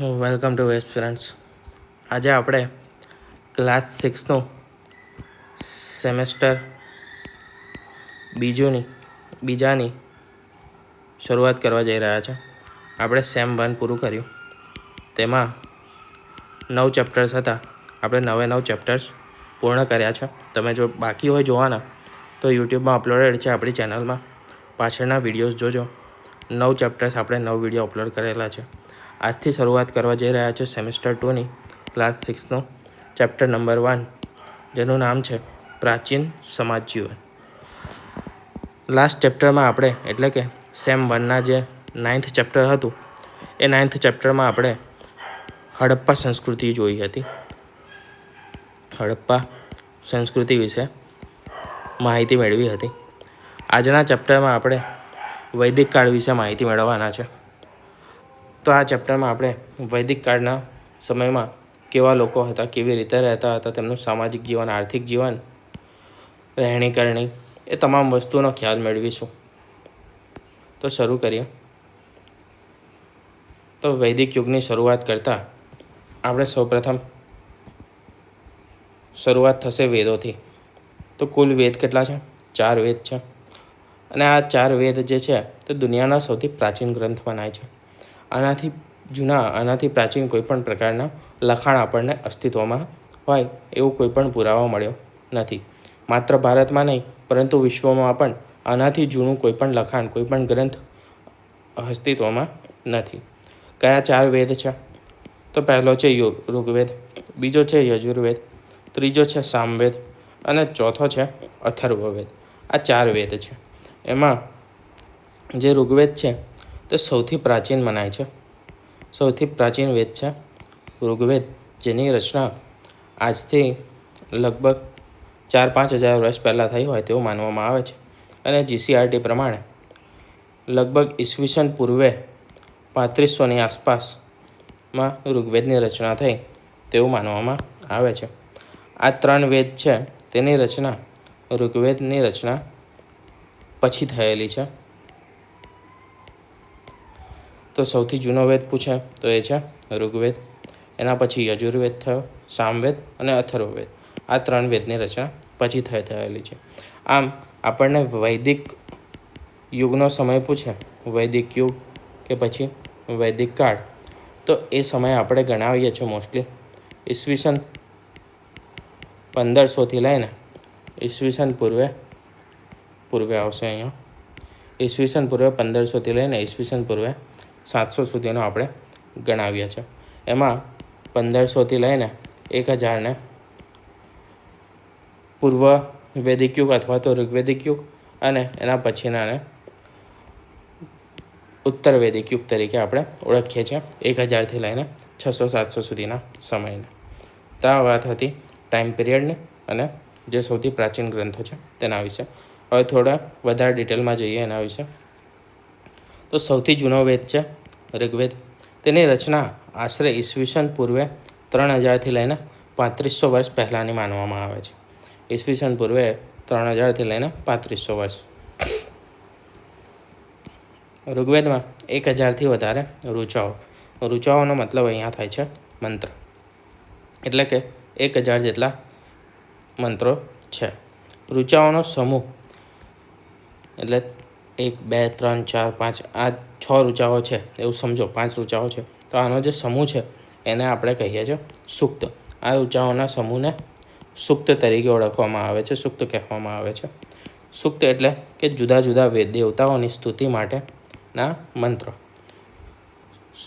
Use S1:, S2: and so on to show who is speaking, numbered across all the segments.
S1: Welcome to waste friends. આજે આપણે class સિક્સનું semester બીજુંની, બીજાની શરૂઆત કરવા જઈ રહ્યા છે. આપણે સેમ વન પૂરું કર્યું. તેમાં નવ ચેપ્ટર્સ હતા. આપણે નવે નવ ચેપ્ટર્સ પૂર્ણ કર્યા છે. તમે જો બાકી હોય જોવાના, તો યુટ્યુબમાં અપલોડેડ છે આપણી ચેનલમાં. પાછળના વિડીયોઝ જોજો. નવ ચેપ્ટર્સ આપણે નવ વીડિયો અપલોડ કરેલા છે. આજથી શરૂઆત કરવા જઈ રહ્યા છે સેમેસ્ટર ટુની, ક્લાસ સિક્સનો, ચેપ્ટર નંબર વન, જેનું નામ છે પ્રાચીન સમાજ જીવન લાસ્ટ ચેપ્ટરમાં આપણે, એટલે કે સેમ વનના જે નાઇન્થ ચેપ્ટર હતું, એ નાઇન્થ ચેપ્ટરમાં આપણે હડપ્પા સંસ્કૃતિ જોઈ હતી. હડપ્પા સંસ્કૃતિ વિશે માહિતી મેળવી હતી. આજના ચેપ્ટરમાં આપણે વૈદિક કાળ વિશે માહિતી મેળવવાના છે. તો આ ચેપ્ટરમાં આપણે વૈદિક કાળના સમયમાં કેવા લોકો હતા, કેવી રીતે રહેતા હતા, તેમનું સામાજિક જીવન, આર્થિક જીવન, રહેણી કરણી, એ તમામ વસ્તુનો ખ્યાલ મેળવીશું. તો શરૂ કરીએ. તો વૈદિક યુગની શરૂઆત કરતાં આપણે સૌપ્રથમ શરૂઆત થશે વેદોથી. તો કુલ વેદ કેટલા છે? ચાર વેદ છે. અને આ ચાર વેદ જે છે, તે દુનિયાના સૌથી પ્રાચીન ગ્રંથ મનાય છે. આનાથી જૂના, આનાથી પ્રાચીન કોઈપણ પ્રકારના લખાણ આપણને અસ્તિત્વમાં હોય એવું કોઈ પણ પુરાવો મળ્યો નથી. માત્ર ભારતમાં નહીં, પરંતુ વિશ્વમાં પણ આનાથી જૂનું કોઈપણ લખાણ, કોઈપણ ગ્રંથ અસ્તિત્વમાં નથી. કયા ચાર વેદ છે? તો પહેલો છે યોગ, ઋગ્વેદ, બીજો છે યજુર્વેદ, ત્રીજો છે સામવેદ અને ચોથો છે અથર્વવેદ. આ ચાર વેદ છે. એમાં જે ઋગ્વેદ છે તે સૌથી પ્રાચીન મનાય છે. સૌથી પ્રાચીન વેદ છે. ઋગ્વેદ, જેની રચના આજથી લગભગ ચાર પાંચ હજાર વર્ષ પહેલાં થઈ હોય તેવું માનવામાં આવે છે. અને જીસીઆરટી પ્રમાણે લગભગ ઈસવીસન પૂર્વે પાંત્રીસોની આસપાસમાં ઋગ્વેદની રચના થઈ તેવું માનવામાં આવે છે. આ ત્રણ વેદ છે. તેની રચના ઋગ્વેદની રચના પછી થયેલી છે. તો સૌથી જૂનો વેદ પૂછે તો એ છે ઋગ્વેદ. એના પછી યજુર્વેદ થયો, સામવેદ અને અથર્વવેદ. આ ત્રણ વેદની રચના પછી થઈ થયેલી છે. આમ, આપણને વૈદિક યુગનો સમય પૂછે, વૈદિક યુગ કે પછી વૈદિક કાળ. તો એ સમય આપણે ગણાવીએ છીએ મોસ્ટલી ઈસવીસન પંદરસોથી લઈને ઈસવીસન પૂર્વે પૂર્વે આવશે અહીંયા. ઈસવીસન પૂર્વે પંદરસોથી લઈને ઈસવીસન પૂર્વે સાતસો સુધીનો આપણે ગણાવીએ છીએ એમાં પંદરસોથી લઈને એક હજારને પૂર્વ વૈદિક યુગ અથવા તો ઋગ્વેદિક યુગ અને એના પછીનાને ઉત્તર વૈદિક યુગ તરીકે આપણે ઓળખીએ છીએ. એક હજારથી લઈને છસો સાતસો સુધીના સમયને. તો આ વાત હતી ટાઈમ પિરિયડની અને જે સૌથી પ્રાચીન ગ્રંથો છે તેના વિશે. હવે થોડા વધારે ડિટેલમાં જઈએ એના વિશે. તો સૌથી જૂનો વેદ છે, ઋગ્વેદ. તેની રચના આશરે ઈસવીસન પૂર્વે ત્રણ હજારથી લઈને પાંત્રીસો વર્ષ પહેલાંની માનવામાં આવે છે. ઈસવીસન પૂર્વે ત્રણ હજારથી લઈને પાંત્રીસો વર્ષ. ઋગ્વેદમાં એક હજારથી વધારે ઋચાઓ. ઋચાઓનો મતલબ અહીંયા થાય છે મંત્ર. એટલે કે એક હજાર જેટલા મંત્રો છે. ઋચાઓનો સમૂહ એટલે એક, બે, ત્રણ, ચાર, પાંચ, આ છ ઋચાઓ છે. એવું સમજો, પાંચ ઋચાઓ છે. તો આનો જે સમૂહ છે, એને આપણે કહીએ છીએ સુક્ત. આ ઋચાઓના સમૂહને સુક્ત તરીકે ઓળખવામાં આવે છે, સુક્ત કહેવામાં આવે છે. સુક્ત એટલે કે જુદા જુદા વેદ દેવતાઓની સ્તુતિ માટેના મંત્રો.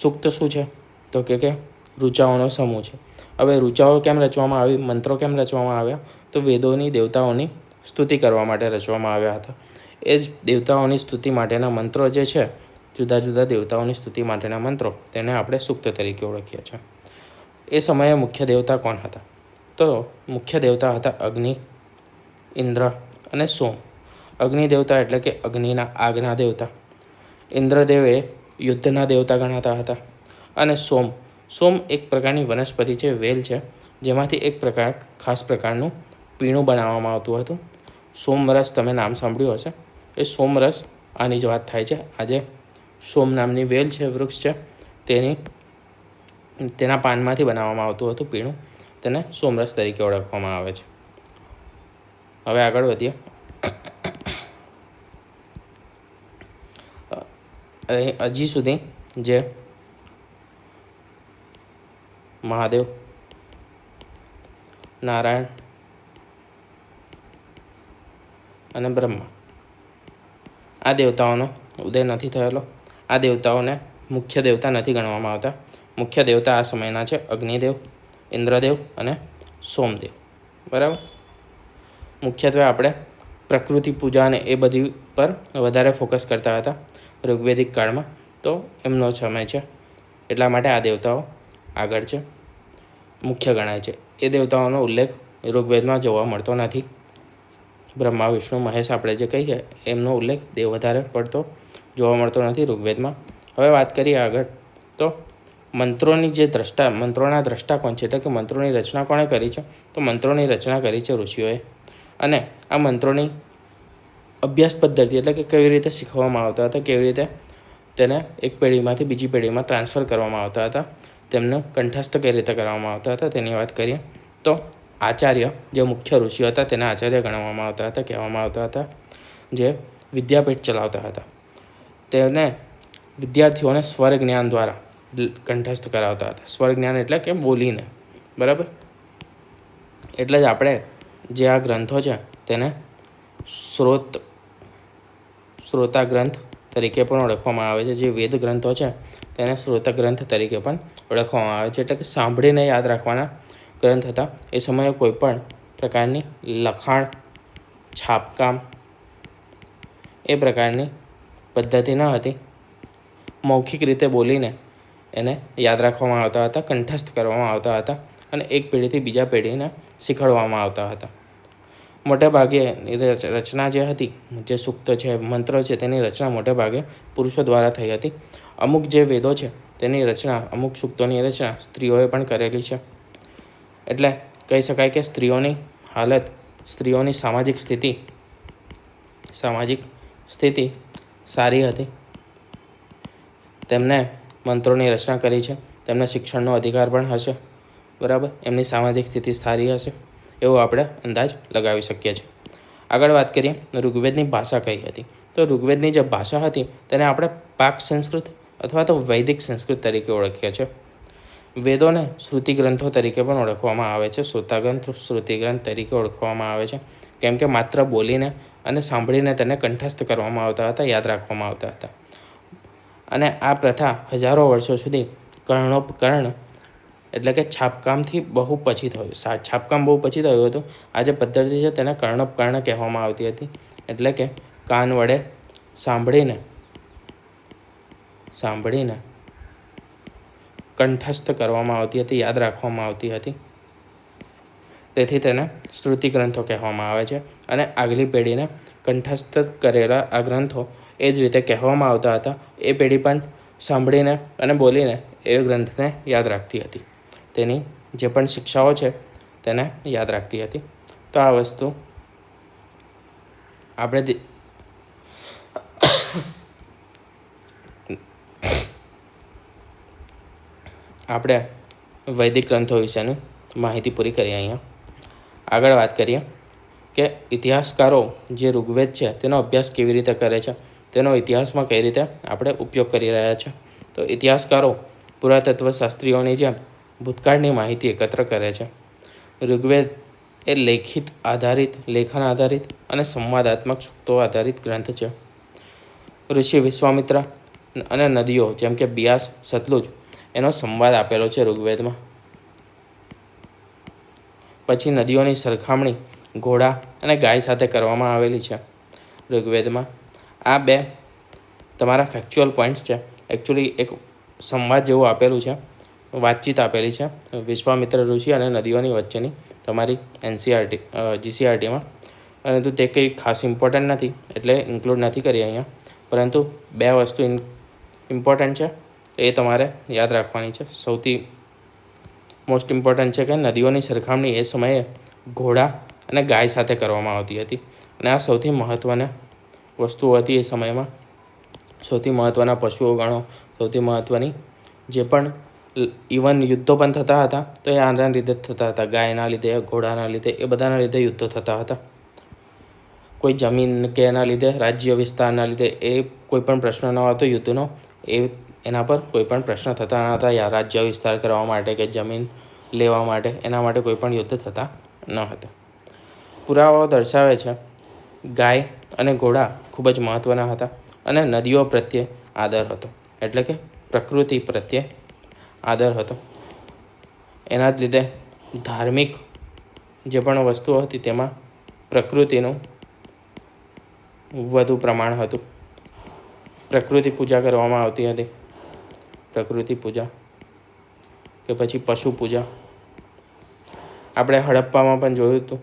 S1: સુક્ત શું છે? તો કે કે ઋચાઓનો સમૂહ છે. હવે ઋચાઓ કેમ રચવામાં આવી, મંત્રો કેમ રચવામાં આવ્યા? તો વેદોની, દેવતાઓની સ્તુતિ કરવા માટે રચવામાં આવ્યા હતા. એ જ દેવતાઓની સ્તુતિ માટેના મંત્રો જે છે, જુદા જુદા દેવતાઓની સ્તુતિ માટેના મંત્રો, તેને આપણે સૂક્ત તરીકે ઓળખીએ છીએ. એ સમયે મુખ્ય દેવતા કોણ હતા? તો મુખ્ય દેવતા હતા અગ્નિ, ઇન્દ્ર અને સોમ. અગ્નિ દેવતા એટલે કે અગ્નિના આગના દેવતા. ઇન્દ્રદેવ એ યુદ્ધના દેવતા ગણાતા હતા. અને સોમ. સોમ એક પ્રકારની વનસ્પતિ છે, વેલ છે, જેમાંથી એક પ્રકાર, ખાસ પ્રકારનું પીણું બનાવવામાં આવતું હતું. સોમરસ તમે નામ સાંભળ્યું હશે. એ સોમરસ, આની જ વાત થાય છે. આજે સોમ નામની વેલ છે, વૃક્ષ છે, તેની, તેના પાનમાંથી બનાવવામાં આવતું હતું પીણું. તેને સોમરસ તરીકે ઓળખવામાં આવે છે. હવે આગળ વધીએ. હજી સુધી જે મહાદેવ, નારાયણ અને બ્રહ્મા આ દેવતાઓનો ઉદય નથી થયેલો. આ દેવતાઓને મુખ્ય દેવતા નથી ગણવામાં આવતા. મુખ્ય દેવતા આ સમયના છે અગ્નિદેવ, ઇન્દ્રદેવ અને સોમદેવ. બરાબર? મુખ્યત્વે આપણે પ્રકૃતિ પૂજા અને એ બધી પર વધારે ફોકસ કરતા હતા ઋગ્વેદિક કાળમાં. તો એમનો સમય છે. એટલા માટે આ દેવતાઓ આગળ છે. મુખ્ય ગણાય છે. એ દેવતાઓનો ઉલ્લેખ ઋગ્વેદમાં જોવા મળતો નથી. બ્રહ્મા, વિષ્ણુ, મહેશ આપણે જે કહીએ એમનો ઉલ્લેખ દેવ વધારે પડતો જોવા મળતો નથી ઋગ્વેદમાં. હવે વાત કરીએ આગળ. તો મંત્રોની જે દ્રષ્ટા, મંત્રોના દ્રષ્ટા કોણ છે? એટલે કે મંત્રોની રચના કોણે કરી છે? તો મંત્રોની રચના કરી છે ઋષિઓએ. અને આ મંત્રોની અભ્યાસ પદ્ધતિ એટલે કે કેવી રીતે શીખવવામાં આવતા હતા, કેવી રીતે તેને એક પેઢીમાંથી બીજી પેઢીમાં ટ્રાન્સફર કરવામાં આવતા હતા, તેમનું કંઠસ્થ કઈ રીતે કરવામાં આવતા હતા તેની વાત કરીએ. તો આચાર્ય, જે મુખ્ય ઋષિ હતા, તેને આચાર્ય ગણવામાં આવતા હતા, કહેવામાં આવતા હતા, જે વિદ્યાપીઠ ચલાવતા હતા. તેને વિદ્યાર્થીઓને સ્વર જ્ઞાન દ્વારા કંઠસ્થ કરાવતા હતા. સ્વર જ્ઞાન એટલે કે બોલીને, બરાબર? એટલે જ આપણે જે આ ગ્રંથો છે, તેને સ્રોત શ્રોતા ગ્રંથ તરીકે પણ ઓળખવામાં આવે છે. જે વેદ ગ્રંથો છે, તેને શ્રોતા ગ્રંથ તરીકે પણ ઓળખવામાં આવે છે. એટલે કે સાંભળીને યાદ રાખવાના ગ્રંથ હતા એ સમયે કોઈ પણ પ્રકારની લખાણ, છાપકામ એ પ્રકારની પદ્ધતિ ન હતી. મૌખિક રીતે બોલીને એને યાદ રાખવામાં આવતા હતા, કંઠસ્થ કરવામાં આવતા હતા અને એક પેઢીથી બીજા પેઢીને શીખવાડવામાં આવતા હતા. મોટે ભાગે રચના જે હતી, જે સૂક્ત છે, મંત્ર છે, તેની રચના મોટે ભાગે પુરુષો દ્વારા થઈ હતી. અમુક જે વેદો છે, તેની રચના, અમુક સૂક્તોની રચના સ્ત્રીઓએ પણ કરેલી છે. એટલે કહી શકાય કે સ્ત્રીઓની હાલત, સ્ત્રીઓની સામાજિક સ્થિતિ સામાજિક સ્થિતિ સારી હતી. તેમને મંત્રોની રચના કરી છે, તેમને શિક્ષણનો અધિકાર પણ હશે, બરાબર? એમની સામાજિક સ્થિતિ સારી હશે, એવો આપણે અંદાજ લગાવી શકીએ છીએ. આગળ વાત કરીએ, ઋગ્વેદની ભાષા કઈ હતી? તો ઋગ્વેદની જે ભાષા હતી, તેને આપણે પાક સંસ્કૃત અથવા તો વૈદિક સંસ્કૃત તરીકે ઓળખીએ છીએ. વેદોને શ્રુતિ ગ્રંથો તરીકે પણ ઓળખવામાં આવે છે. શ્રોતાગ્રંથ શ્રુતિ ગ્રંથ તરીકે ઓળખવામાં આવે છે. કેમ કે માત્ર બોલીને અને સાંભળીને તેને કંઠસ્થ કરવામાં આવતા હતા, યાદ રાખવામાં આવતા હતા. અને આ પ્રથા હજારો વર્ષો સુધી કર્ણોપકર્ણ એટલે કે છાપકામથી બહુ પછી થયું. છાપકામ બહુ પછી થયું હતું. આ જે પદ્ધતિ છે તેને કર્ણોપકર્ણ કહેવામાં આવતી હતી. એટલે કે કાન વડે સાંભળીને સાંભળીને કંઠસ્થ કરવામાં આવતી હતી, યાદ રાખવામાં આવતી હતી. તેથી તેને શ્રુતિ ગ્રંથો કહેવામાં આવે છે અને આગલી પેઢીને કંઠસ્થ કરેલા આ ગ્રંથો એ જ રીતે કહેવામાં આવતા હતા. એ પેઢી પણ સાંભળીને અને બોલીને એ ગ્રંથને યાદ રાખતી હતી. તેની જે પણ શિક્ષાઓ છે તેને યાદ રાખતી હતી. તો આ વસ્તુ આપણે આપણે વૈદિક ગ્રંથો વિશેની માહિતી પૂરી કરી અહીંયા. આગળ વાત કરીએ કે ઇતિહાસકારો જે ઋગ્વેદ છે, તેનો અભ્યાસ કેવી રીતે કરે છે, તેનો ઇતિહાસમાં કઈ રીતે આપણે ઉપયોગ કરી રહ્યા છે. તો ઇતિહાસકારો પુરાતત્વ શાસ્ત્રીઓની જેમ ભૂતકાળની માહિતી એકત્ર કરે છે. ઋગ્વેદ એ લેખિત આધારિત, લેખન આધારિત અને સંવાદાત્મક સૂક્તો આધારિત ગ્રંથ છે. ઋષિ વિશ્વામિત્ર અને નદીઓ જેમ કે બિયાસ, સતલુજ એનો સંવાદ આપેલો છે ઋગ્વેદમાં. પછી નદીઓની સરખામણી, ઘોડા અને ગાય સાથે કરવામાં આવેલી છે ઋગ્વેદમાં. આ બે તમારા ફેક્ચ્યુઅલ પોઈન્ટ્સ છે. એકચ્યુઅલી એક સંવાદ જેવું આપેલું છે, વાતચીત આપેલી છે વિશ્વામિત્ર ઋષિ અને નદીઓની વચ્ચેની તમારી એનસીઆરટી જીસીઆરટીમાં. પરંતુ તે કંઈ ખાસ ઇમ્પોર્ટન્ટ નથી, એટલે ઇન્ક્લુડ નથી કરી અહીંયા. પરંતુ બે વસ્તુ ઇમ્પોર્ટન્ટ છે. એ તમારે યાદ રાખવાની છે. સૌથી મોસ્ટ ઇમ્પોર્ટન્ટ છે કે નદીઓની સરખામણી એ સમયે ઘોડા અને ગાય સાથે કરવામાં આવતી હતી. અને આ સૌથી મહત્ત્વના વસ્તુઓ હતી એ સમયમાં. સૌથી મહત્ત્વના પશુઓ ગણો, સૌથી મહત્ત્વની જે પણ ઇવન યુદ્ધો પણ થતા હતા, તો એ આના જ થતા હતા. ગાયના લીધે, ઘોડાના લીધે, એ બધાના લીધે યુદ્ધો થતા હતા. કોઈ જમીન કે એના લીધે, રાજ્ય વિસ્તારના લીધે એ કોઈ પણ પ્રશ્ન ન હતો, યુદ્ધનો એ એના પર કોઈ પણ પ્રશ્ન થતા ન હતા, યા રાજ્ય વિસ્તાર કરવા માટે કે જમીન લેવા માટે, એના માટે કોઈ પણ યુદ્ધ થતા ન હતા. પુરાવાઓ દર્શાવે છે, ગાય અને ઘોડા ખૂબ જ મહત્ત્વના હતા અને નદીઓ પ્રત્યે આદર હતો, એટલે કે પ્રકૃતિ પ્રત્યે આદર હતો. એના જ લીધે ધાર્મિક જે પણ વસ્તુઓ હતી તેમાં પ્રકૃતિનું વધુ પ્રમાણ હતું. પ્રકૃતિ પૂજા કરવામાં આવતી હતી. પ્રકૃતિ પૂજા કે પછી પશુ પૂજા. આપણે હડપ્પામાં પણ જોયું હતું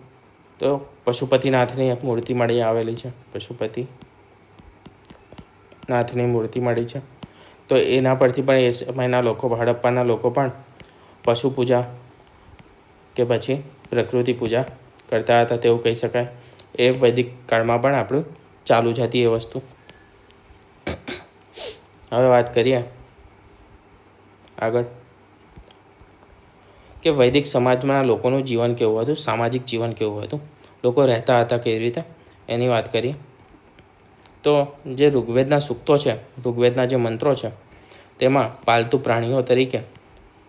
S1: તો પશુપતિનાથની એક મૂર્તિ મળી આવેલી છે, પશુપતિ નાથની મૂર્તિ મળી છે. તો એના પરથી પણ એ સમયના લોકો, હડપ્પાના લોકો પણ પશુ પૂજા કે પછી પ્રકૃતિ પૂજા કરતા હતા તેવું કહી શકાય. એ વૈદિક કાળમાં પણ આપણું ચાલુ જ હતી એ વસ્તુ. હવે વાત કરીએ આગળ. કે વૈદિક સમાજમાં લોકોનું જીવન કેવું હતું? સામાજિક જીવન કેવું હતું? લોકો રહેતા હતા કેવી રીતે? એની વાત કરીએ. તો જે ઋગ્વેદના સૂક્તો છે, ઋગ્વેદના જે મંત્રો છે, તેમાં પાલતુ પ્રાણીઓ તરીકે,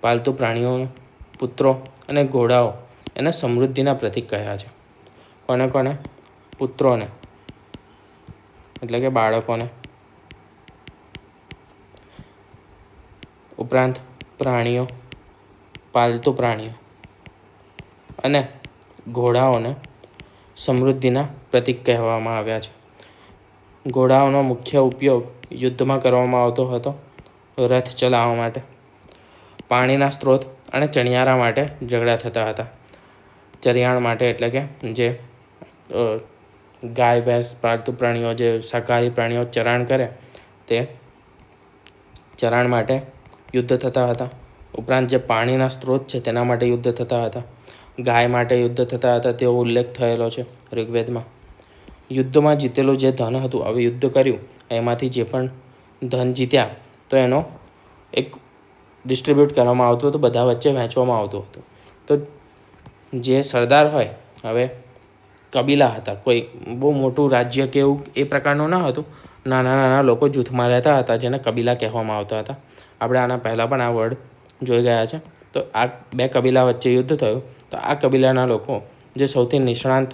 S1: પાલતુ પ્રાણીઓ, પુત્રો અને ઘોડાઓ એને સમૃદ્ધિના પ્રતીક કહ્યા છે. કોને કોને? પુત્રોને. એટલે કે બાળકોને. ઉપરાંત પ્રાણીઓ, પાલતુ પ્રાણીઓ અને ઘોડાઓને સમૃદ્ધિના પ્રતીક કહેવામાં આવ્યા છે. ઘોડાઓનો મુખ્ય ઉપયોગ યુદ્ધમાં કરવામાં આવતો હતો રથ ચલાવવા માટે, પાણીના સ્ત્રોત અને ચણિયારા માટે ઝઘડા થતા હતા. ચરિયાણ માટે એટલે કે જે ગાય, ભેંસ, પાલતુ પ્રાણીઓ, જે શાકાહારી પ્રાણીઓ ચરાણ કરે તે ચરાણ માટે યુદ્ધ થતા હતા. ઉપરાંત જે પાણીના સ્ત્રોત છે તેના માટે યુદ્ધ થતા હતા. ગાય માટે યુદ્ધ થતા હતા તેવો ઉલ્લેખ થયેલો છે ઋગ્વેદમાં. યુદ્ધમાં જીતેલું જે ધન હતું, હવે યુદ્ધ કર્યું. એમાંથી જે પણ ધન જીત્યા, તો એનો એક ડિસ્ટ્રીબ્યુટ કરવામાં આવતું હતું, બધા વચ્ચે વહેંચવામાં આવતું હતું. તો જે સરદાર હોય, હવે કબીલા હતા, કોઈ બહુ મોટું રાજ્ય કે એવું એ પ્રકારનું ન હતું. નાના નાના લોકો જૂથમાં રહેતા હતા, જેને કબીલા કહેવામાં આવતા હતા. આપણે આના પહેલાં પણ આ વર્ડ જોઈ ગયા છે. તો આ બે કબીલા વચ્ચે યુદ્ધ થયું. તો આ કબીલાના લોકો જે સૌથી નિષ્ણાંત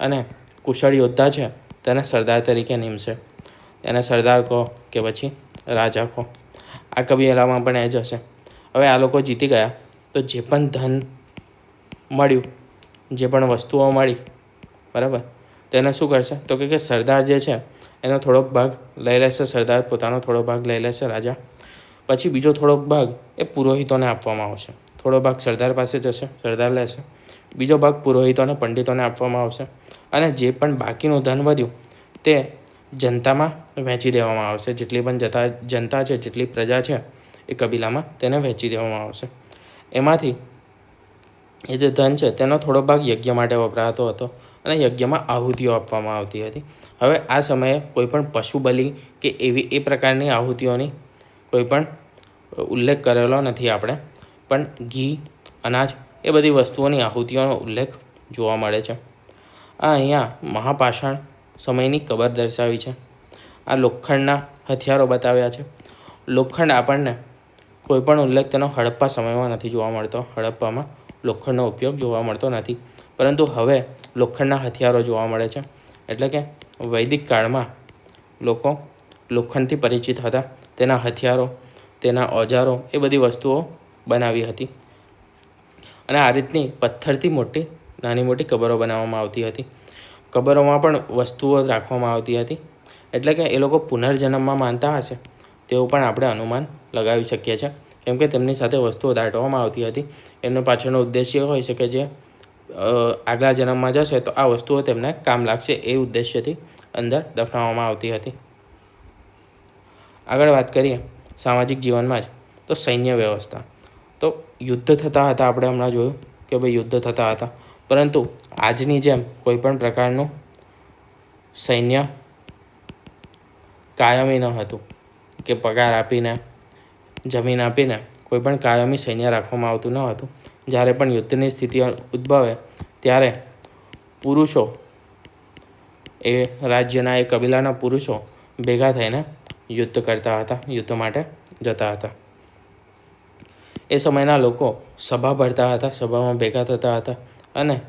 S1: અને કુશળ યોદ્ધા છે, તેને સરદાર તરીકે નિમશે. એને સરદાર કહો કે પછી રાજા કહો. આ કબીલામાં પણ એ જ હશે. હવે આ લોકો જીતી ગયા. તો જે પણ ધન મળ્યું, જે પણ વસ્તુઓ મળી, બરાબર? તેને શું કરશે? તો કે સરદાર જે છે, એનો થોડોક ભાગ લઈ લેશે. સરદાર પોતાનો થોડો ભાગ લઈ લેશે રાજા. પછી બીજો થોડોક ભાગ એ પુરોહિતોને આપવામાં આવશે. થોડો ભાગ સરદાર પાસે જશે, સરદાર લેશે. બીજો ભાગ પુરોહિતોને, પંડિતોને આપવામાં આવશે. અને જે પણ બાકીનું ધન વધ્યું, તે જનતામાં વહેંચી દેવામાં આવશે. જેટલી પણ જતા, જનતા છે, જેટલી પ્રજા છે, એ કબીલામાં તેને વહેંચી દેવામાં આવશે. એમાંથી એ જે ધન છે, તેનો થોડો ભાગ યજ્ઞ માટે વપરાતો હતો અને યજ્ઞમાં આહુતિઓ આપવામાં આવતી હતી. હવે આ સમયે કોઈ પણ પશુ બલિ કે એવી એ પ્રકારની આહુતિઓની કોઈ પણ ઉલ્લેખ કરેલો નથી આપણે. પણ ઘી, અનાજ એ બધી વસ્તુઓની આહુતિઓનો ઉલ્લેખ જોવા મળે છે. આ અહીંયા મહાપાષાણ સમયની કબર દર્શાવી છે. આ લોખંડના હથિયારો બતાવ્યા છે. લોખંડ આપણને કોઈપણ ઉલ્લેખ તેનો હડપ્પા સમયમાં નથી જોવા મળતો. હડપ્પામાં લોખંડનો ઉપયોગ જોવા મળતો નથી. પરંતુ હવે લોખંડના હથિયારો જોવા મળે છે. એટલે કે વૈદિક કાળમાં લોકો લોખંડથી પરિચિત હતા. તેના હથિયારો તેના ઓજારો એ બધી વસ્તુઓ બનાવી હતી. અને આ રીતની પથ્થરથી મોટી, નાની મોટી કબરો બનાવવામાં આવતી હતી. કબરોમાં પણ વસ્તુઓ રાખવામાં આવતી હતી. એટલે કે એ લોકો પુનર્જન્મમાં માનતા હશે, તેવું પણ આપણે અનુમાન લગાવી શકીએ છીએ. કેમ કે તેમની સાથે વસ્તુઓ દાટવામાં આવતી હતી. એમનો પાછળનો ઉદ્દેશ્ય હોય છે કે જે આગલા જન્મમાં જશે તો આ વસ્તુઓ તેમને કામ લાગશે એ ઉદ્દેશ્યથી અંદર દફનાવવામાં આવતી હતી. આગળ વાત કરીએ. સામાજિક જીવનમાં જ. તો સૈન્ય વ્યવસ્થા. તો યુદ્ધ થતા હતા, આપણે હમણાં જોયું કે ભાઈ યુદ્ધ થતા હતા. પરંતુ આજની જેમ કોઈ પણ પ્રકારનું સૈન્ય કાયમી ન હતું કે પગાર આપીને, જમીન આપીને કોઈ પણ કાયમી સૈન્ય રાખવામાં આવતું ન હતું. જ્યારે પણ યુદ્ધની સ્થિતિ ઉદ્ભવે ત્યારે પુરુષો એ રાજ્યના એ કબીલાના પુરુષો ભેગા થઈને યુદ્ધ કરતા હતા, યુદ્ધ માટે જતા હતા. એ સમયના લોકો સભા ભરતા હતા, સભામાં ભેગા થતા હતા અને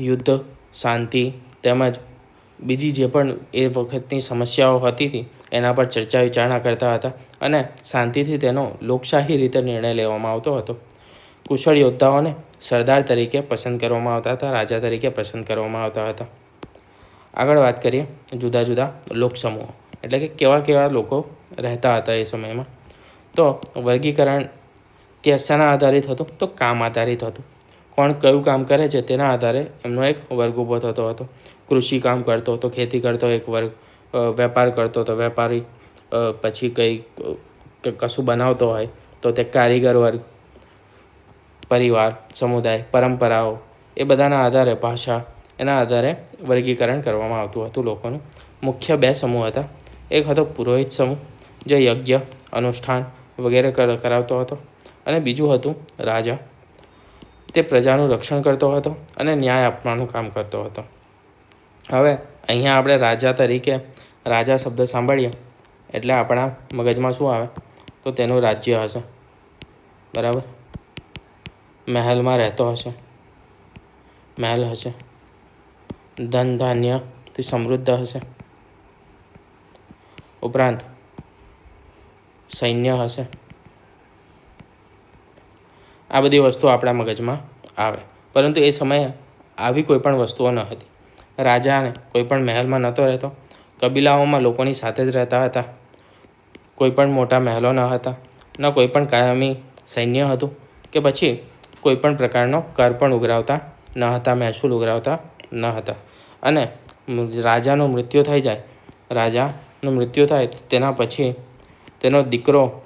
S1: યુદ્ધ, શાંતિ તેમજ બીજી જે પણ એ વખતની સમસ્યાઓ હતી હતી એના પર ચર્ચા વિચારણા કરતા હતા અને શાંતિથી તેનો લોકશાહી રીતે નિર્ણય લેવામાં આવતો હતો. કુશળ યોદ્ધાઓને સરદાર તરીકે પસંદ કરવામાં આવતા હતા, રાજા તરીકે પસંદ કરવામાં આવતા હતા. આગળ વાત કરીએ જુદા જુદા લોકસમૂહો. એટલે કે કેવા કેવા લોકો રહેતા હતા એ સમયમાં. તો વર્ગીકરણ કે શાના આધારિત હતું? તો કામ આધારિત હતું. કોણ કયું કામ કરે છે તેના આધારે એમનો એક વર્ગ ઊભો થતો હતો. કૃષિ કામ કરતો હતો, ખેતી કરતો એક વર્ગ વેપાર કરતો હતો. વેપારી પછી કંઈ કશું બનાવતો હોય તો તે કારીગર વર્ગ, પરિવાર, સમુદાય, પરંપરાઓ એ બધાના આધારે ભાષા એના આધારે વર્ગીકરણ કરવામાં આવતું હતું લોકોનું. મુખ્ય બે સમૂહ હતા. એક હતો પુરોહિત સમૂહ, જે યજ્ઞ, અનુષ્ઠાન વગેરે કરાવતો હતો અને બીજું હતું રાજા. તે પ્રજાનું રક્ષણ કરતો હતો અને ન્યાય આપવાનું કામ કરતો હતો. હવે અહીંયા આપણે રાજા તરીકે રાજા શબ્દ સાંભળીએ, એટલે આપણા મગજમાં શું આવે? તો તેનું રાજ્ય હશે. બરાબર? મહેલમાં રહેતો હશે. મહેલ હશે. ધન ધાન્યથી સમૃદ્ધ હશે. ઉપરાંત સૈન્ય હશે. આ બધી વસ્તુઓ આપણા મગજમાં આવે. પરંતુ એ સમયે આવી કોઈ પણ વસ્તુઓ ન હતી. રાજાને કોઈ પણ મહેલમાં નહોતો રહેતો. કબીલાઓમાં લોકોની સાથે જ રહેતા હતા. કોઈ પણ મોટા મહેલો ન હતા. ન કોઈ પણ કાયમી સૈન્ય હતું કે પછી કોઈ પણ પ્રકારનો કર પણ ઉઘરાવતા ન હતા, મહેસૂલ ઉઘરાવતા ન હતા. અને રાજાનું મૃત્યુ થઈ જાય રાજાનું મૃત્યુ થાય તેના પછી તેનો દીકરો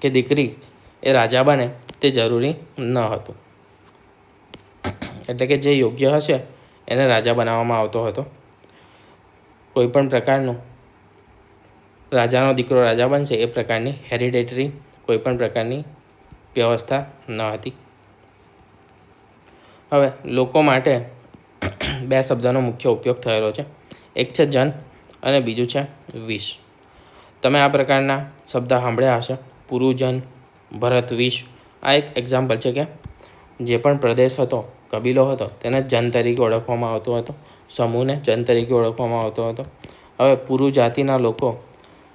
S1: કે દીકરી એ રાજા બને તે જરૂરી ન હતું. એટલે કે જે યોગ્ય હશે એને રાજા બનાવવામાં આવતો હતો. કોઈ પણ પ્રકારનું રાજાનો દીકરો રાજા બનશે એ પ્રકારની હેરિડેટરી કોઈ પણ પ્રકારની વ્યવસ્થા ન હતી. હવે લોકો માટે બે શબ્દનો મુખ્ય ઉપયોગ થયેલો છે. એક છે જન અને બીજું છે વિષ તમે આ પ્રકારના શબ્દ સાંભળ્યા હશે. પુરુજન, ભરત વિષ આ એક એક્ઝામ્પલ છે કે જે પણ પ્રદેશ હતો, કબીલો હતો, તેને જન તરીકે ઓળખવામાં આવતો હતો, સમૂહને જન તરીકે ઓળખવામાં આવતો હતો. હવે પુરુ જાતિના લોકો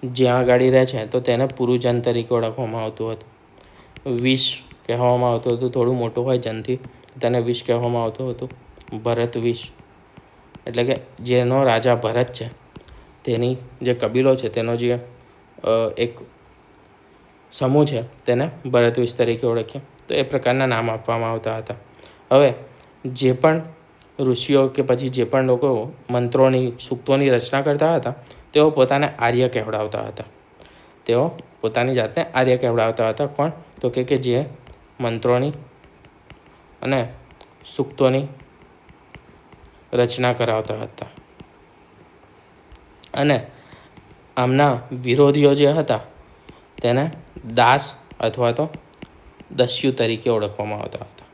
S1: જ્યાં આગળ રહે છે, તો તેને પુરુજન તરીકે ઓળખવામાં આવતું હતું. વિષ કહેવામાં આવતું હતું, થોડું મોટું હોય જનથી, તેને વિષ કહેવામાં આવતું હતું. ભરત વિષ એટલે કે જેનો રાજા ભરત છે. તેની જે કબીલો છે, તેનો જે એક સમૂહ છે, તેને ભરતવીશ તરીકે ઓળખીએ. તો એ પ્રકારના નામ આપવામાં આવતા હતા. હવે, જે પણ ઋષિઓ કે પછી જે પણ લોકો મંત્રોની, સૂક્તોની રચના કરતા હતા, તેઓ પોતાને આર્ય કહેવડાવતા હતા. તેઓ પોતાની જાતને આર્ય કહેવડાવતા હતા. કોણ? તો કે કે જે મંત્રોની અને સૂક્તોની રચના કરાવતા હતા. અને આમના વિરોધીઓ જે હતા, તેને દાસ અથવા તો દસ્યુ તરીકે ઓળખવામાં આવતા હતા.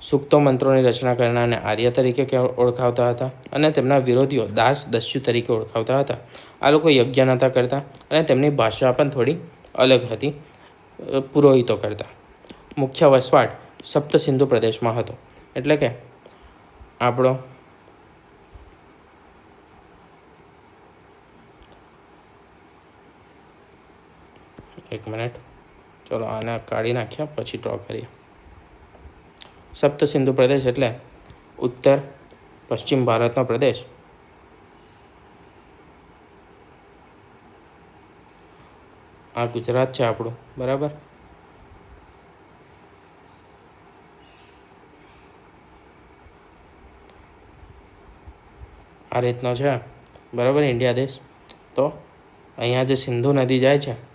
S1: સૂક્તો મંત્રોની રચના કરનારને આર્ય તરીકે ઓળખાવતા હતા અને તેમના વિરોધીઓ દાસ દસ્યુ તરીકે ઓળખાવતા હતા. આ લોકો યજ્ઞ નહોતા કરતા અને તેમની ભાષા પણ થોડી અલગ હતી પુરોહિતો કરતા. મુખ્ય વસવાટ સપ્ત સિંધુ પ્રદેશમાં હતો. એટલે કે આપણો એક મિનિટ. ચલો આને કાઢી નાખ્યા પછી ડ્રો કરીએ. સપ્ત સિંધુ પ્રદેશ એટલે ઉત્તર પશ્ચિમ ભારતનો પ્રદેશ. આ ગુજરાત છે આપણું, બરાબર? આ રીતનો છે, બરાબર, ઇન્ડિયા દેશ. તો અહીંયા જે સિંધુ નદી જાય છે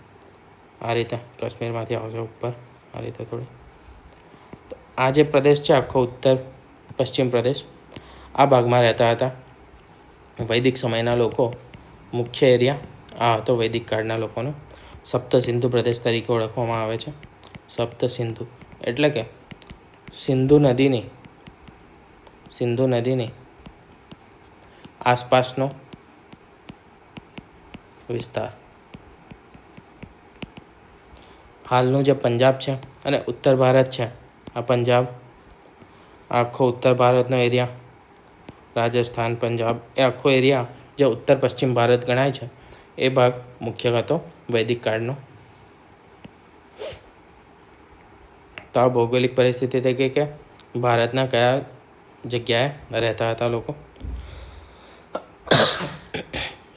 S1: આ રીતે કાશ્મીરમાંથી આવશે ઉપર, આ રીતે થોડી. આ જે પ્રદેશ છે, આખો ઉત્તર પશ્ચિમ પ્રદેશ, આ ભાગમાં રહેતા હતા. વૈદિક સમયના લોકો, મુખ્ય એરિયા, આ હતો વૈદિક કાળના લોકોનો. સપ્ત સિંધુ પ્રદેશ તરીકે ઓળખવામાં આવે છે. સપ્ત સિંધુ, એટલે કે સિંધુ નદીની સિંધુ નદીની આસપાસનો વિસ્તાર. હાલનું જે પંજાબ છે અને ઉત્તર ભારત છે, આ પંજાબ, આખો ઉત્તર ભારતનો એરિયા, રાજસ્થાન, પંજાબ, એ આખો એરિયા જે ઉત્તર પશ્ચિમ ભારત ગણાય છે, એ ભાગ મુખ્ય હતો વૈદિક કાળનો. તો આ ભૌગોલિક પરિસ્થિતિ થઈ કે ભારતના કયા જગ્યાએ રહેતા હતા લોકો?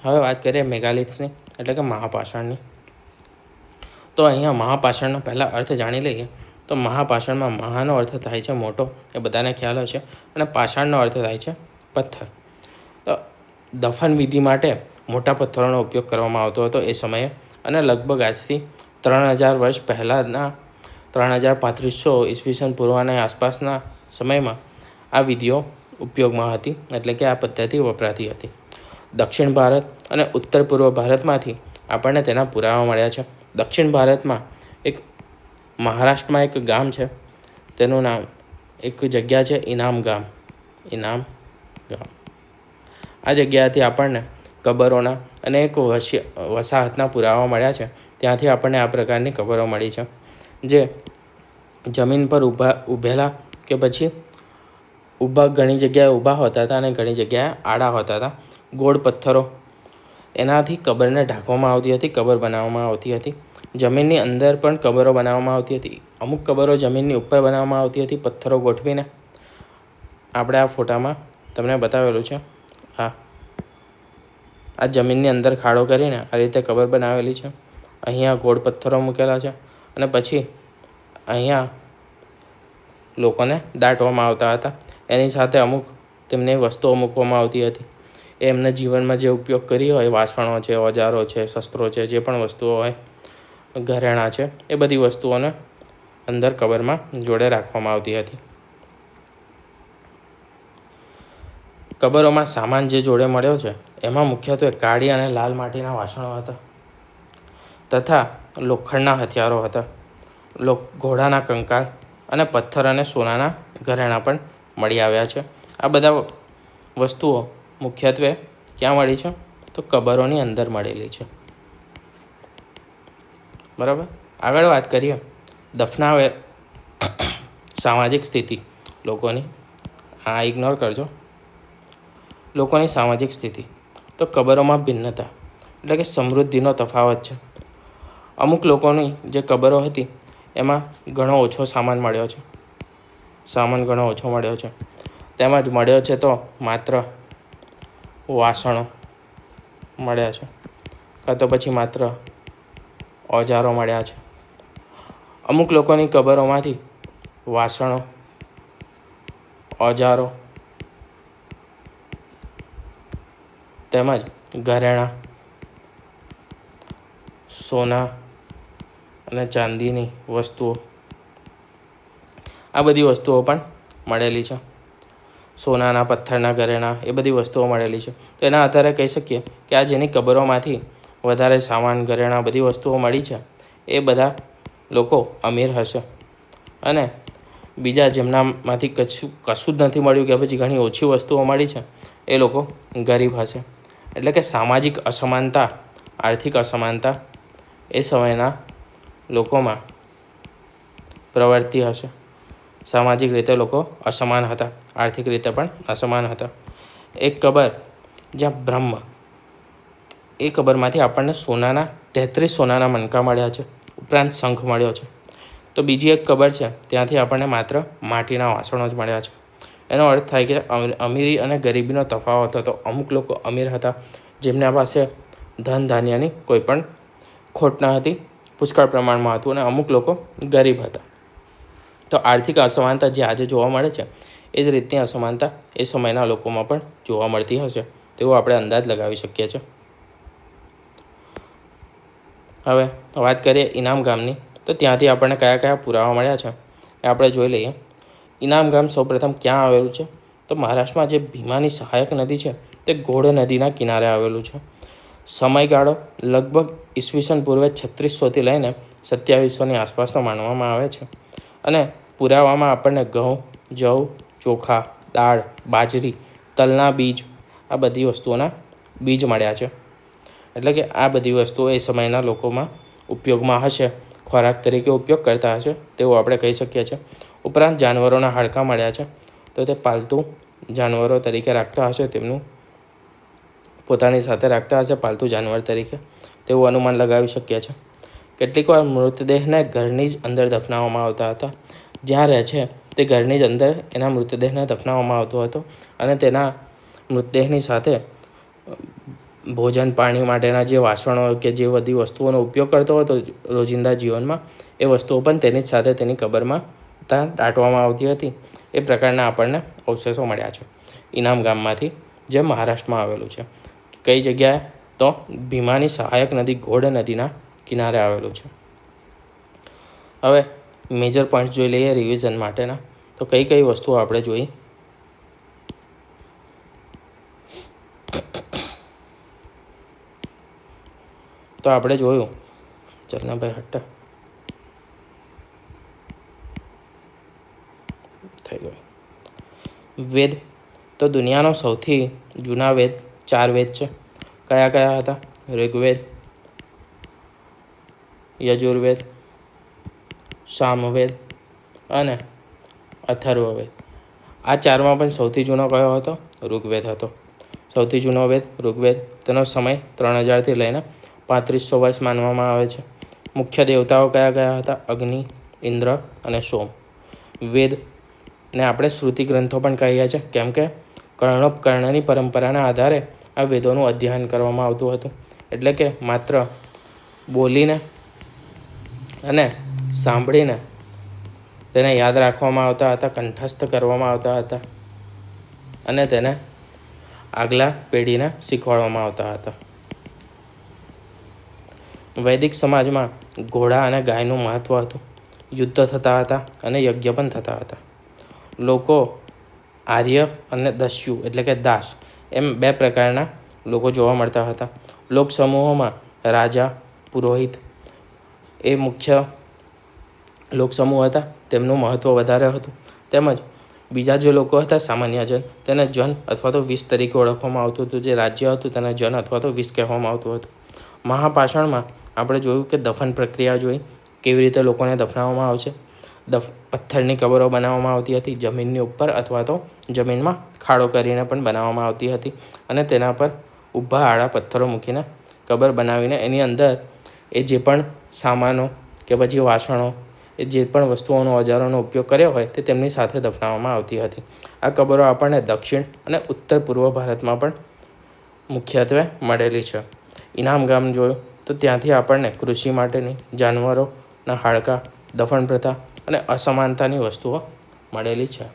S1: હવે વાત કરીએ મેગાલિથ્સની એટલે કે મહાપાષાણની. તો અહીંયા મહાપાષાણનો પહેલાં અર્થ જાણી લઈએ. તો મહાપાષાણમાં મહાનો અર્થ થાય છે મોટો, એ બધાને ખ્યાલ હશે. અને પાષાણનો અર્થ થાય છે પથ્થર. તો દફન વિધિ માટે મોટા પથ્થરોનો ઉપયોગ કરવામાં આવતો હતો એ સમયે. અને લગભગ આજથી ત્રણ હજાર વર્ષ પહેલાંના ત્રણ હજાર પાંત્રીસો ઈસવીસન પૂર્વના આસપાસના સમયમાં આ વિધિઓ ઉપયોગમાં હતી. એટલે કે આ પદ્ધતિ વપરાતી હતી. દક્ષિણ ભારત અને ઉત્તર પૂર્વ ભારતમાંથી આપણને તેના પુરાવા મળ્યા છે. દક્ષિણ ભારતમાં એક મહારાષ્ટ્રમાં એક ગામ છે. તેનું નામ એક જગ્યા છે ઇનામ ગામ. ઇનામ ગામ. આ જગ્યાથી આપણને કબરોના અને એક વસી, વસાહતના પુરાવા મળ્યા છે. ત્યાંથી આપણને આ પ્રકારની કબરો મળી છે. જે જમીન પર ઊભા, ઊભેલા કે પછી ઊભા ઘણી જગ્યાએ ઊભા હોતા હતા અને ઘણી જગ્યાએ આડા હોતા હતા. ગોળ પથ્થરો. એનાથી કબરને ઢાંકવામાં આવતી હતી, કબર બનાવવામાં આવતી હતી. જમીનની અંદર પણ કબરો બનાવવામાં આવતી હતી. અમુક કબરો જમીનની ઉપર બનાવવામાં આવતી હતી, પથ્થરો ગોઠવીને. આપણે આ ફોટામાં તમને બતાવેલું છે. આ આ જમીનની અંદર ખાડો કરીને આ રીતે કબર બનાવેલી છે. અહીંયા ગોળ પથ્થરો મૂકેલા છે અને પછી અહીંયા લોકોને દાટવામાં આવતા હતા. એની સાથે અમુક તેમને વસ્તુઓ મૂકવામાં આવતી હતી. એ એમને જીવનમાં જે ઉપયોગ કરી હોય, વાસણો છે, ઓજારો છે, શસ્ત્રો છે, જે પણ વસ્તુઓ હોય ઘરેણાં છે. એ બધી વસ્તુઓને અંદર કબરમાં જોડે રાખવામાં આવતી હતી. કબરોમાં સામાન જે જોડે મળ્યો છે, એમાં મુખ્યત્વે કાળી અને લાલ માટીના વાસણો હતા. તથા લોખંડના હથિયારો હતા. લોક ઘોડાના કંકાલ અને પથ્થર અને સોનાના ઘરેણાં પણ મળી આવ્યા છે. આ બધા વસ્તુઓ મુખ્યત્વે ક્યાં મળી છે? તો કબરોની અંદર મળેલી છે. બરાબર? આગળ વાત કરીએ. દફનાવે સામાજિક સ્થિતિ લોકોની. આ ઇગ્નોર કરજો. લોકોની સામાજિક સ્થિતિ. તો કબરોમાં ભિન્નતા. એટલે કે સમૃદ્ધિનો તફાવત છે. અમુક લોકોની જે કબરો હતી, એમાં ઘણો ઓછો સામાન મળ્યો છે. સામાન ઘણો ઓછો મળ્યો છે. તેમજ મળ્યો છે તો માત્ર વાસણો મળ્યા છે. કાં તો પછી માત્ર ઓજારો મળ્યા છે. અમુક લોકોની કબરોમાંથી વાસણો, ઓજારો, તેમજ ઘરેણાં, સોના અને ચાંદીની વસ્તુઓ. આ બધી વસ્તુઓ પણ મળેલી છે. સોનાના પથ્થરના ઘરેણાં, એ બધી વસ્તુઓ મળેલી છે. તો એના આધારે કહી શકીએ કે આ જેની કબરોમાંથી વધારે સામાન, ઘરેણાં બધી વસ્તુઓ મળી છે. એ બધા લોકો અમીર હશે. અને બીજા જેમનામાંથી કશું કશું જ નથી મળ્યું કે પછી ઘણી ઓછી વસ્તુઓ મળી છે, એ લોકો ગરીબ હશે. એટલે કે સામાજિક અસમાનતા, આર્થિક અસમાનતા એ સમયના લોકોમાં પ્રવર્તી હશે. સામાજિક રીતે લોકો અસમાન હતા, આર્થિક રીતે પણ અસમાન હતા. એક કબર જ્યાં બ્રહ્મ એ કબરમાંથી આપણને સોનાના તેત્રીસ સોનાના મણકા મળ્યા છે. ઉપરાંત શંખ મળ્યો છે. તો બીજી એક કબર છે, ત્યાંથી આપણને માત્ર માટીના વાસણો જ મળ્યા છે. એનો અર્થ થાય કે અમીરી અને ગરીબીનો તફાવત હતો. અમુક લોકો અમીર હતા, જેમના પાસે ધન ધાન્યની કોઈ પણ ખોટ ન હતી, પુષ્કળ પ્રમાણમાં હતું અને અમુક લોકો ગરીબ હતા. તો આર્થિક અસમાનતા જે આજે જોવા મળે છે, એ જ રીતની અસમાનતા એ સમયના લોકોમાં પણ જોવા મળતી હશે. તેવો આપણે અંદાજ લગાવી શકીએ છીએ. હવે વાત કરીએ ઇનામ ગામની, તો ત્યાંથી આપણને કયા કયા પુરાવા મળ્યા છે, એ આપણે જોઈ લઈએ. ઇનામ ગામ સૌપ્રથમ ક્યાં આવેલું છે, તો મહારાષ્ટ્રમાં જે ભીમાની સહાયક નદી છે, તે ઘોડ નદીના કિનારે આવેલું છે. સમયગાળો લગભગ ઈસવીસન પૂર્વે છત્રીસોથી લઈને સત્યાવીસોની આસપાસનો માનવામાં આવે છે. અને પુરાવામાં આપણને ઘઉં, જવ, ચોખા, દાળ, બાજરી, તલના બીજ, આ બધી વસ્તુઓના બીજ મળ્યા છે. એટલે કે આ બધી વસ્તુઓ એ સમયના લોકોમાં ઉપયોગમાં હશે, ખોરાક તરીકે ઉપયોગ કરતા હશે તેવું આપણે કહી શકીએ છીએ. ઉપરાંત જાનવરોના હાડકાં મળ્યા છે, તો તે પાલતુ જાનવરો તરીકે રાખતા હશે, તેમનું પોતાની સાથે રાખતા હશે, પાલતુ જાનવર તરીકે. તેવું અનુમાન લગાવી શકીએ છીએ. કેટલીક વાર મૃતદેહને ઘરની જ અંદર દફનાવવામાં આવતા હતા. જ્યાં રહે છે, તે ઘરની જ અંદર એના મૃતદેહને દફનાવવામાં આવતો હતો અને તેના મૃતદેહની સાથે ભોજન પાણી માટેના જે વાસણો કે જે બધી વસ્તુઓનો ઉપયોગ કરતો હતો રોજિંદા જીવનમાં એ વસ્તુઓ પણ તેની જ સાથે તેની કબરમાં ત્યાં દાટવામાં આવતી હતી. એ પ્રકારના આપણને અવશેષો મળ્યા છે. ઇનામ ગામમાંથી જે મહારાષ્ટ્રમાં આવેલું છે. કઈ જગ્યાએ? તો ભીમાની સહાયક નદી ઘોડ નદીના કિનારે આવેલું છે. હવે મેજર પોઈન્ટ જોઈ લઈએ રિવિઝન માટેના. તો કઈ કઈ વસ્તુઓ આપણે જોઈ? તો આપણે જોયું. ચલનાભાઈ હટ્ટા થઈ ગયું. વેદ. તો દુનિયાનો સૌથી જૂના વેદ, ચાર વેદ છે. કયા કયા હતા? ઋગ્વેદ, યજુર્વેદ, સામવેદ અને અથર્વવેદ. આ ચારમાં પણ સૌથી જૂનો કયો હતો? ઋગ્વેદ હતો. સૌથી જૂનો વેદ, ઋગ્વેદ. તેનો સમય ત્રણ હજારથી લઈને પાંત્રીસો વર્ષ માનવામાં આવે છે. મુખ્ય દેવતાઓ કયા કયા હતા? અગ્નિ, ઇન્દ્ર અને સોમ. વેદ ને આપણે શ્રુતિ ગ્રંથો પણ કહીએ છીએ. કેમ કે કર્ણોપકર્ણની પરંપરાના આધારે આ વેદોનું અધ્યયન કરવામાં આવતું હતું. એટલે કે માત્ર બોલીને અને સાંભળીને તેને યાદ રાખવામાં આવતા હતા, કંઠસ્થ કરવામાં આવતા હતા અને તેને આગલા પેઢીને શીખવાડવામાં આવતા હતા. વૈદિક સમાજમાં ઘોડા અને ગાયનું મહત્ત્વ હતું. યુદ્ધ થતા હતા અને યજ્ઞ પણ થતા હતા. લોકો આર્ય અને દસ્યુ એટલે કે દાસ એમ બે પ્રકારના લોકો જોવા મળતા હતા. લોક સમૂહોમાં રાજા, પુરોહિત એ મુખ્ય લોકસમૂહ હતા. તેમનું મહત્ત્વ વધારે હતું. તેમજ બીજા જે લોકો હતા, સામાન્ય જન, તેને જન અથવા તો વિષ તરીકે ઓળખવામાં આવતું હતું. જે રાજ્ય હતું, તેને જન અથવા તો વિષ કહેવામાં આવતું હતું. મહાપાષાણમાં આપણે જોયું કે દફન પ્રક્રિયા જોઈ કેવી રીતે લોકોને દફનાવવામાં આવશે. દફ, પથ્થરની કબરો બનાવવામાં આવતી હતી, જમીનની ઉપર અથવા તો જમીનમાં ખાડો કરીને પણ બનાવવામાં આવતી હતી અને તેના પર ઊભા આડા પથ્થરો મૂકીને કબર બનાવીને એની અંદર એ જે પણ સામાનો કે પછી વાસણો, એ જે પણ વસ્તુઓનો, ઓજારોનો ઉપયોગ કર્યો હોય તે તેમની સાથે દફનાવવામાં આવતી હતી. આ કબરો આપણને દક્ષિણ અને ઉત્તર પૂર્વ ભારતમાં પણ મુખ્યત્વે મળેલી છે. ઇનામ ગામ જોયું તો ત્યાંથી આપણને કૃષિ માટેની જાનવરોના હાડકાં દફન પ્રથા અને અસમાનતાની વસ્તુઓ મળેલી છે.